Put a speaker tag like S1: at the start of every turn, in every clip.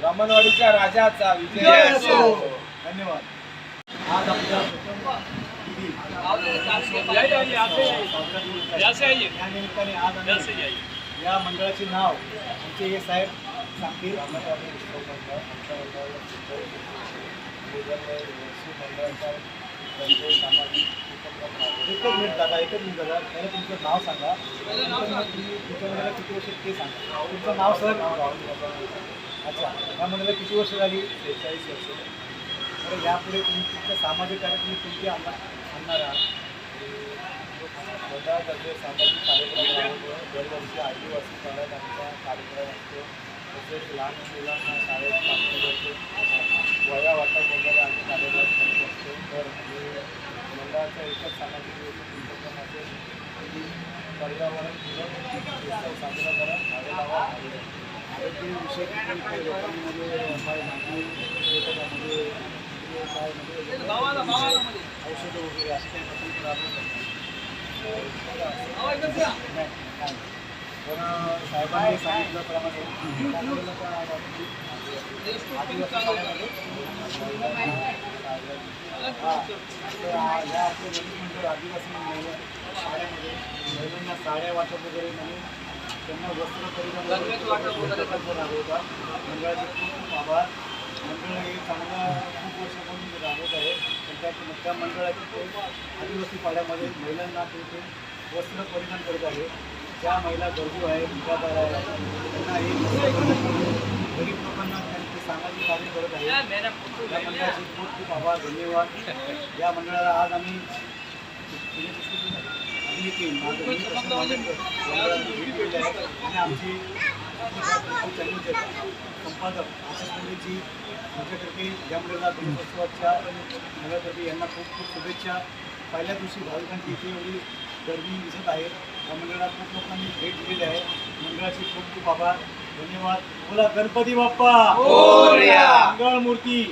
S1: ब्राह्मणवाडीच्या राजाचा विजय. असो. धन्यवाद. आज आपल्या निमित्ताने आज या मंडळाचे नाव आमचे हे साहेब सांगतील. एकच मिनिट दादा एकच मिनिट दादा. पहिलं तुमचं नाव सांगा. तुमच्या किती वर्ष ते सांगा. तुमचं नाव सर? अच्छा या मंडळाला किती वर्ष झाली? सेहेचाळीस वर्ष. तर यापुढे तुम्ही तुमच्या सामाजिक कार्य तुम्ही कोणते आणणार आणणार आहात मंडळातर्फे सामाजिक कार्यक्रम दरवर्षी आदिवासी काळात आमचा कार्यक्रम असतो. तसेच लहान मुलांना शाळेत मागणी करतो वया वाटप वगैरे आम्ही कार्यक्रम करत असतो. तर मंडळाचा एकच सामाजिक उपक्रम असेल. की पर्यावरण पूरक उत्सव साजरा करा. झाडे लावा. झाडे जगवा. आरोग्यविषयी काही काही लोकांमध्ये काय माहिती देतात काय म्हणजे औषधं वगैरे असे काही प्रकल्प राबवत असतात नाही, नाही. पण साहेबांनी सांगितल्याप्रमाणे त्या मुलाला त्या आदिवासी महिला शाळेमध्ये महिलांना साड्या वाटप वगैरे म्हणून त्यांना वस्त्र परिधान राबवतात मंडळाचे खूप आभार. मंडळ हे चांगला खूप वर्षापासून राबवत आहे. त्या त्या मंडळाचे आदिवासी पाड्यामध्ये महिलांना ते वस्त्र परिधान करत आहे. ज्या महिला गरजू आहे निराधार आहे त्यांना हे करून गरीब लोकांना त्यांचे सामाजिक कार्य करत आहे या मंडळाचे खूप खूप आभार. धन्यवाद. या मंडळाला आज आम्ही आणि आमची संपादक आशिष पंडितजी यांच्यातर्फे या गणेशोत्सवाच्या मंडळातर्फे यांना खूप खूप शुभेच्छा पहिल्या दिवशी भाविकांची इथे एवढी गर्दी दिसत आहे या मंडळाला खूप लोकांनी भेट दिलेली आहे मंडळाचे खूप खूप आभार धन्यवाद बोला गणपती बाप्पा. मंगळ मूर्ती.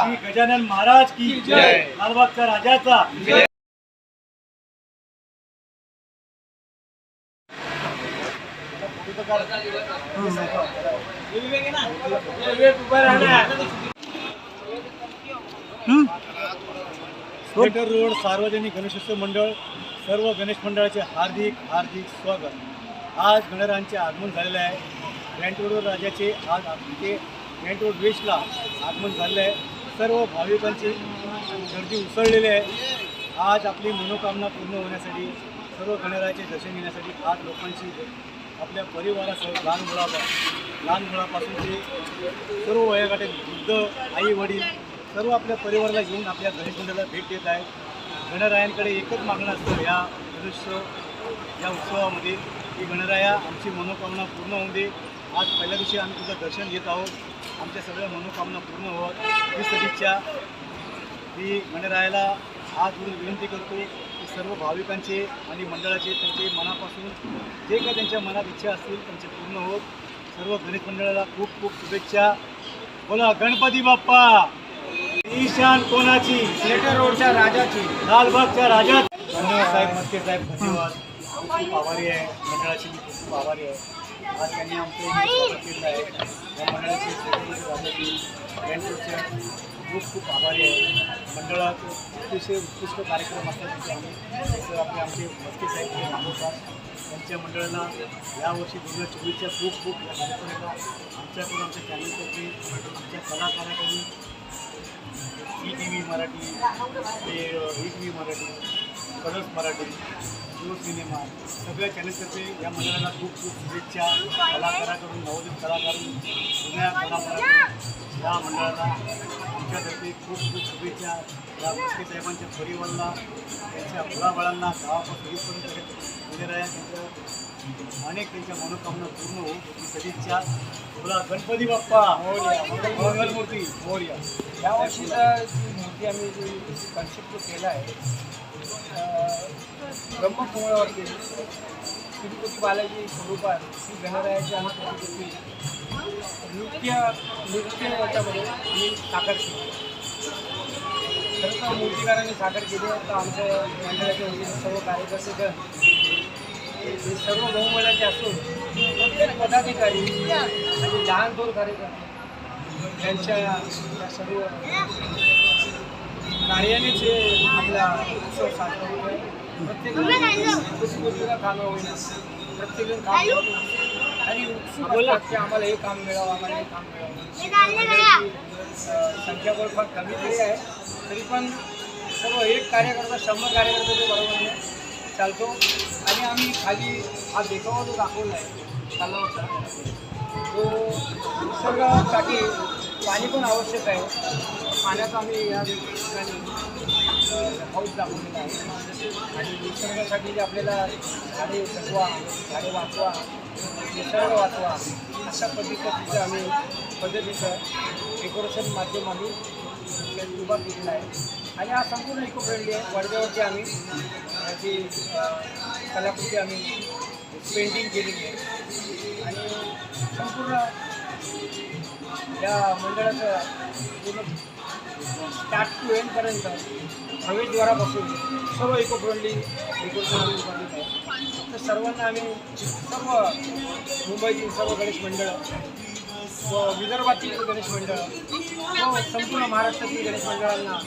S1: श्री गजानन महाराज की
S2: जय.
S1: लालबागच्या राजाचा स्वेटर रोड सार्वजनिक गणेशोत्सव मंडळ सर्व गणेश मंडळाचे हार्दिक हार्दिक स्वागत. आज गणरायांचे आगमन झालेले आहे. ग्रँट रोड राजाचे आज ते ग्रँट रोड वेस्टला आगमन झालेलं आहे. सर्व भाविकांची गर्दी उसळलेली आहे. आज आपली मनोकामना पूर्ण होण्यासाठी सर्व गणरायाचे दर्शन घेण्यासाठी आज लोकांची आपल्या परिवारासह लहान मुलापा लहान मुलापासून ते सर्व वयोगटातील वृद्ध आई वडील सर्व आपल्या परिवाराला घेऊन आपल्या गणेशमंडळाला भेट देत आहेत. गणरायांकडे एकच मागणं असतं या गणेशोत्सव या उत्सवामध्ये की गणराया आमची मनोकामना पूर्ण होऊन दे. आज पहिल्या दिवशी आम्ही तुझं दर्शन घेत आहोत. आमच्या सगळ्या मनोकामना पूर्ण व्हावं ही सदिच्छा. मी गणरायाला आज म्हणून विनंती करतो सर्व भाविकांचे आणि मंडळाचे त्यांचे मनापासून जे काही त्यांच्या मनात इच्छा असतील त्यांचे पूर्ण होत. सर्व गणेश मंडळाला खूप खूप शुभेच्छा. बोला गणपती बाप्पा! ईशान कोणाची?
S2: थिएटर रोडच्या राजाची.
S1: लालबागच्या राजा धन्यवाद साहेब मस्के साहेब धन्यवाद. खूप खूप आभारी आहे. मंडळाचे मी खूप खूप आभारी आहे. आज त्यांनी आमचं केलं आहे या मंडळाचे खूप खूप आभारी आहे. मंडळात अतिशय उत्कृष्ट कार्यक्रम असतात आम्ही. आपले आमचे मस्के साहेब मानवतात त्यांच्या मंडळाला यावर्षी दोन हजार चोवीसच्या खूप खूप या कार्यक्रमाला आमच्याकडून आमच्या चॅनलतर्फे आमच्या कलाकाराकडून ई टी व्ही मराठी ते E T V Marathi Colors Marathi Jio Cinema सगळ्या चॅनलतर्फे या मंडळाला खूप खूप शुभेच्छा. कलाकाराकडून नवोदित कलाकारून जुन्या कलाकारांना या मंडळाला आमच्यातर्फे खूप खूप शुभेच्छा. या गोष्टी साहेबांच्या परिवाराला त्यांच्या मुलाबाळांना गावापासून इथपर्यंत त्यांच्या अनेक त्यांच्या मनोकामना पूर्ण होऊ ही सदिच्छा. बोला गणपती बाप्पा. मंगलमूर्ती. मोर्या.
S2: यावर्षीचा जी मूर्ती आम्ही जी कन्सेप्ट केला आहे ब्रह्मकुमारावरती तिरुपती बालाजी स्वरूपात श्री गणरायाची आम्ही नृत्य नृत्य याच्यामध्ये मी साकार केली. खरं तर मूर्तिकारांनी साकार केली तर आमच्या मंडळाचे म्हणजे सर्व कार्यकर्ते हे सर्व बहुमलाचे असून प्रत्येक पदाधिकारी आणि लहान दोन कार्यकर्ते त्यांच्या या सर्व कार्यानेच हे आपला उत्सव साजरा होतो प्रत्येक कामं होईना प्रत्येकजण काम आणि असतात की आम्हाला हे काम मिळावं आम्हाला हे काम मिळावं. संख्याबळ फार कमी तरी आहे. तरी पण सर्व एक कार्यकर्ता शंभर कार्यकर्ता तो बरोबर चालतो. आणि आम्ही खाली हा देखावा जो दाखवला आहे तलावाचा तो निसर्गासाठी पाणी पण आवश्यक आहे. पाण्याचा आम्ही या ठिकाणी पाऊस दाखवलेला आहे. आणि निसर्गासाठी जे आपल्याला झाडे जगवा झाडे वाचवा निसर्ग वाचवा अशा पद्धतीचं आम्ही पद्धतीचं डेकोरेशन माध्यम आम्ही उभा केलेला आहे. आणि हा संपूर्ण इको फ्रेंडली आहे. वर्ध्यावरती आम्ही याची कलाकृती आम्ही पेंटिंग केलेली आहे. आणि संपूर्ण या मंडळाचं पूर्ण स्टार्ट टू एंडपर्यंत प्रवेशद्वारापासून सर्व इको फ्रेंडली डेकोरेशन आहे तर सर्वांना आम्ही सर्व मुंबईतील सर्व गणेश मंडळं व विदर्भातील गणेश मंडळ व संपूर्ण महाराष्ट्रातील गणेश मंडळांना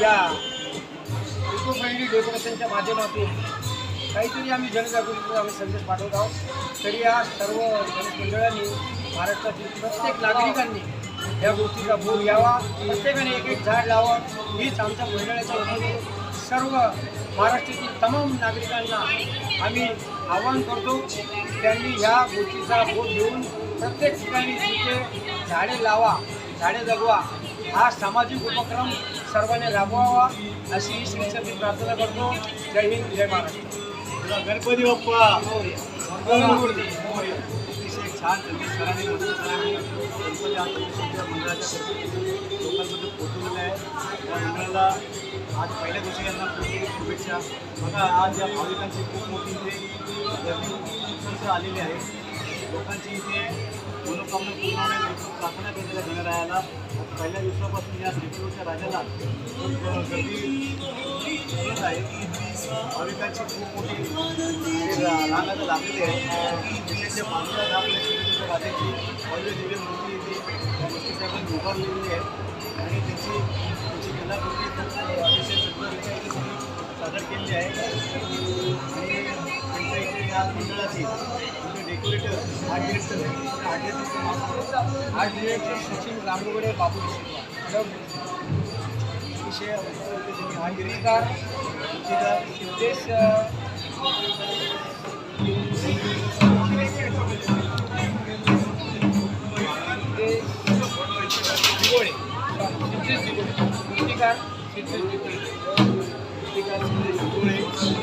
S2: या इको फ्रेंडली डेकोरेशनच्या माध्यमातून काहीतरी आम्ही जनजागृतीचा आम्ही संदेश पाठवत आहोत. तरी या सर्व गणेश मंडळांनी महाराष्ट्रातील प्रत्येक नागरिकांनी या गोष्टीचा बोध घ्यावा. प्रत्येकाने एक एक झाड लावावं. हीच आमच्या मंडळाच्या वतीने सर्व महाराष्ट्रातील तमाम नागरिकांना आम्ही आवाहन करतो त्यांनी ह्या गोष्टीचा बोध घेऊन प्रत्येक ठिकाणी तिथे झाडे लावा झाडे जगवा. हा सामाजिक उपक्रम सर्वांनी राबवावा अशी ही श्रीचरणी प्रार्थना करतो. जय हिंद जय महाराष्ट्र.
S1: गणपती बाप्पा.
S2: मंगळमूर्ती.
S1: अतिशय छान सरांनी मधुर सरांनी गणपती आंतरराष्ट्रीय मंडळाच्या लोकांमध्ये पोहोचवलेलं आहे. या मंडळाला आज पहिल्या दिवशी यांना शुभेच्छा. बघा आज या भाविकांची खूप मोठी इथे आलेली आहे. लोकांची इथे मनोकामना पूर्ण होण्याची प्रार्थना केलेल्या गणरायाला पहिल्या दिवसापासून या त्रिपुरच्या राजाला गर्दी आहे. भाविकांची खूप मोठी इथे रा- रांग आता लागलेली आहे विशेष आपल्या श्रीकृष्ण राजाची भव्य दिव्य मूर्ती इथे या मूर्ती साहेबांनी उभारलेली आहे. आणि त्याची त्याची कलाकृती खूप अतिशय सुंदररित्या इथे सादर केलेली आहे. आणि त्यांच्या इथे या मंडळाची डेकोरेटर आर्ट डिरेक्टर आर्ट डिरेक्टरचं नाव
S2: art director Sachin Lambugade Babu district
S1: अतिशय आर्ट
S2: गिरीकार
S1: डिरेक्टर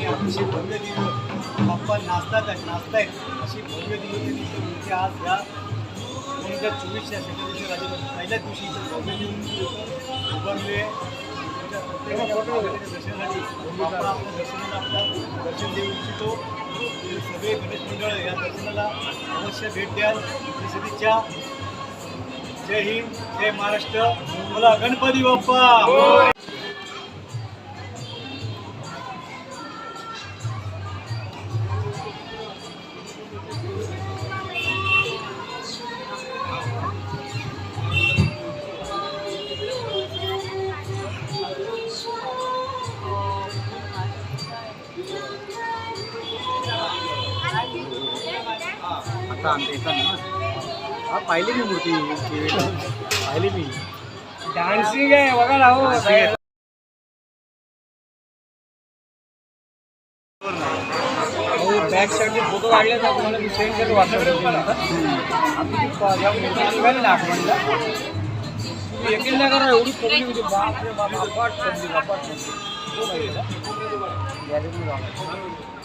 S1: अतिशय भव्य दिव्य बाप्पा नाचतात आहेत नाचतायत अशी भव्य दिव्य मूर्ती आज या दोन हजार चोवीसच्या सेक्रेटरी राज्यात पहिल्याच दिवशी भव्य दिवशी उभारले. तेव्हा दर्शनासाठी आपल्या दर्शनाला आपला दर्शन देऊ इच्छितो सगळे गणेश मंडळ या दर्शनाला अवश्य भेट द्याल सदिच्छा जय हिंद जय महाराष्ट्र. मला गणपती बाप्पा. आता आमच्या येतात ना हा पाहिली मी मूर्ती. पाहिली मी
S2: डान्सिंग आहे बघा ना हो. बॅक साईडचे फोटो काढले तर तुम्हाला मी सेंड करतो व्हॉट्सअपवर आठवणला करा एवढी पब्लिक होती बाप रे बाप अपाट पब्लिक अपाट पब्लिक गॅलरी